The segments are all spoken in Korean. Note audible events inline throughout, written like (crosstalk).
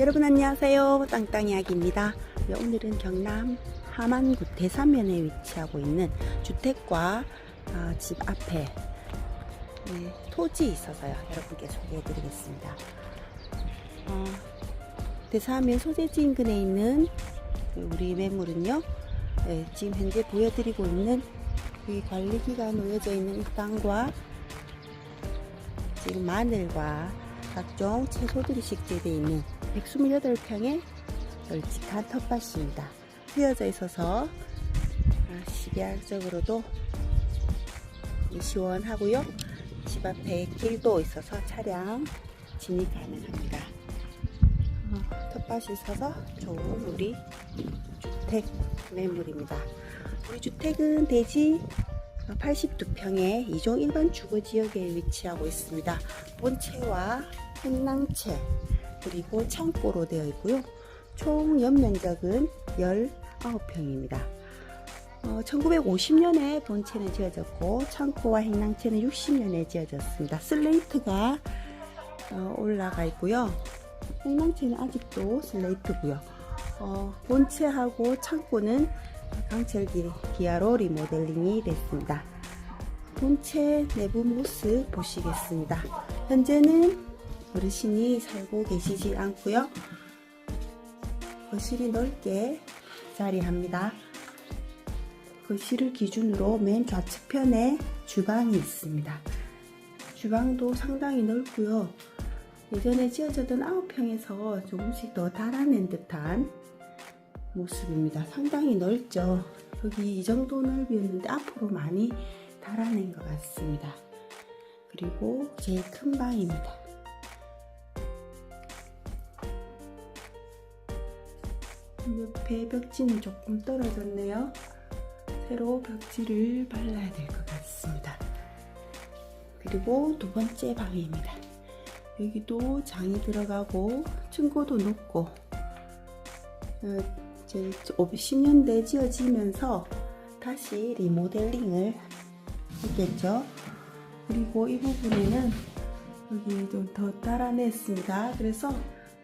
안녕하세요. 땅땅이야기입니다. 네, 오늘은 경남 함안구 대산면에 위치하고 있는 주택과 아, 집 앞에 네, 토지 있어서요. 여러분께 소개해 드리겠습니다. 어, 대산면 소재지 인근에 있는 그 우리 매물은요. 네, 지금 현재 보여드리고 있는 이 관리기가 놓여져 있는 이 땅과 지금 마늘과 각종 채소 들이 식재되어 있는 128평의 널찍한 텃밭입니다. 휘어져 있어서 아, 시계적으로도 시원하고요. 집 앞에 길도 있어서 차량 진입 가능합니다. 어, 텃밭이 있어서 좋은 우리 주택 매물입니다. 우리 주택은 대지 82평의 2종 일반 주거지역에 위치하고 있습니다. 본체와 행랑채 그리고 창고로 되어 있고요. 총 연면적은 19평입니다. 어, 1950년에 본체는 지어졌고 창고와 행랑채는 60년에 지어졌습니다. 슬레이트가 어, 올라가 있고요. 행랑채는 아직도 슬레이트고요. 어, 본체하고 창고는 강철기 기아로 리모델링이 됐습니다. 본체 내부 모습 보시겠습니다. 현재는 어르신이 살고 계시지 않고요. 거실이 넓게 자리합니다. 거실을 기준으로 맨 좌측편에 주방이 있습니다. 주방도 상당히 넓고요. 예전에 지어졌던 9평에서 조금씩 더 달아낸 듯한 모습입니다. 상당히 넓죠. 여기 이 정도 넓이었는데 앞으로 많이 달아낸 것 같습니다. 그리고 제일 큰 방입니다. 옆에 벽지는 조금 떨어졌네요. 새로 벽지를 발라야 될 것 같습니다. 그리고 두 번째 방입니다. 여기도 장이 들어가고 층고도 높고 어, 이제 10년대 지어지면서 다시 리모델링을 했겠죠. 그리고 이 부분에는 여기 좀더 달아냈습니다. 그래서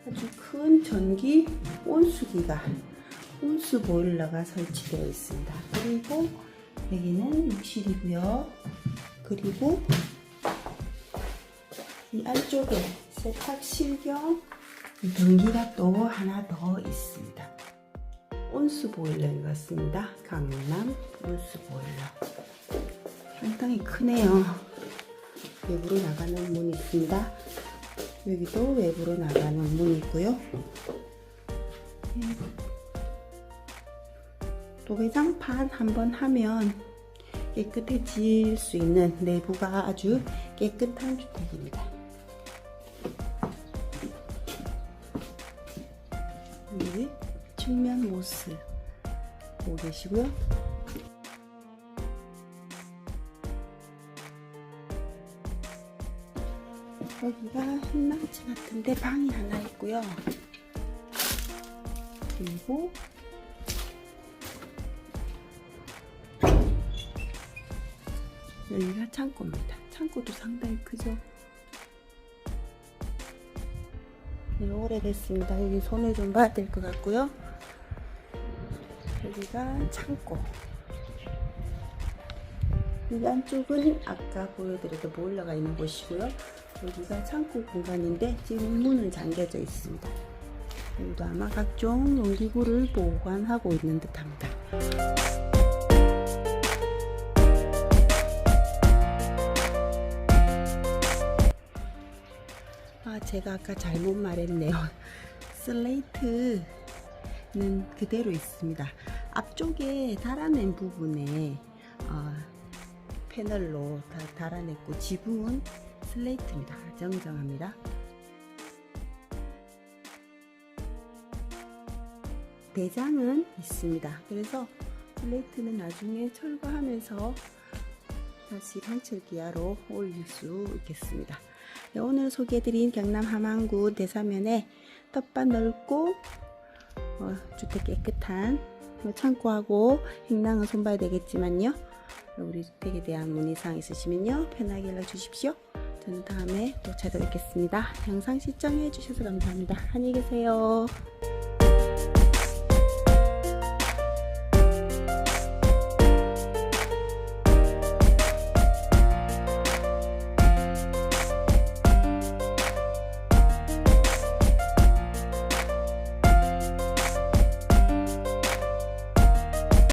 아주 큰 전기 온수기가 온수 보일러가 설치되어 있습니다. 그리고 여기는 욕실이고요. 그리고 이 안쪽에 세탁실 겸 변기가 또 하나 더 있습니다. 온수 보일러인 것 같습니다. 강남 온수 보일러. 상당히 크네요. 외부로 나가는 문이 있습니다. 여기도 외부로 나가는 문이 있고요. 도배장판 한번 하면 깨끗해질 수 있는 내부가 아주 깨끗한 주택입니다. 여기 측면 모습 보고 계시고요. 여기가 한낙지 같은데 방이 하나 있고요. 그리고 여기가 창고입니다. 창고도 상당히 크죠? 네, 오래됐습니다. 여기 손을 좀 봐야 될 것 같고요. 여기가 창고. 여기 안쪽은 아까 보여드렸던 보일러가 있는 곳이고요. 여기가 창고 공간인데 지금 문은 잠겨져 있습니다. 여기도 아마 각종 농기구를 보관하고 있는 듯합니다. 아, 제가 아까 잘못 말했네요. (laughs) 슬레이트는 그대로 있습니다. 앞쪽에 달아낸 부분에 어, 패널로 다 달아냈고 지붕은 슬레이트입니다. 정정합니다. 대장은 있습니다. 그래서 슬레이트는 나중에 철거하면서 다시 강철 기아로 올릴 수 있겠습니다. 네, 오늘 소개해드린 경남 함안구 대사면에 텃밭 넓고 어, 주택 깨끗한 뭐 창고하고 행랑은 손봐야 되겠지만요. 우리 주택에 대한 문의사항 있으시면요 편하게 연락 주십시오. 저는 다음에 또 찾아뵙겠습니다. 영상 시청해 주셔서 감사합니다. 안녕히 계세요.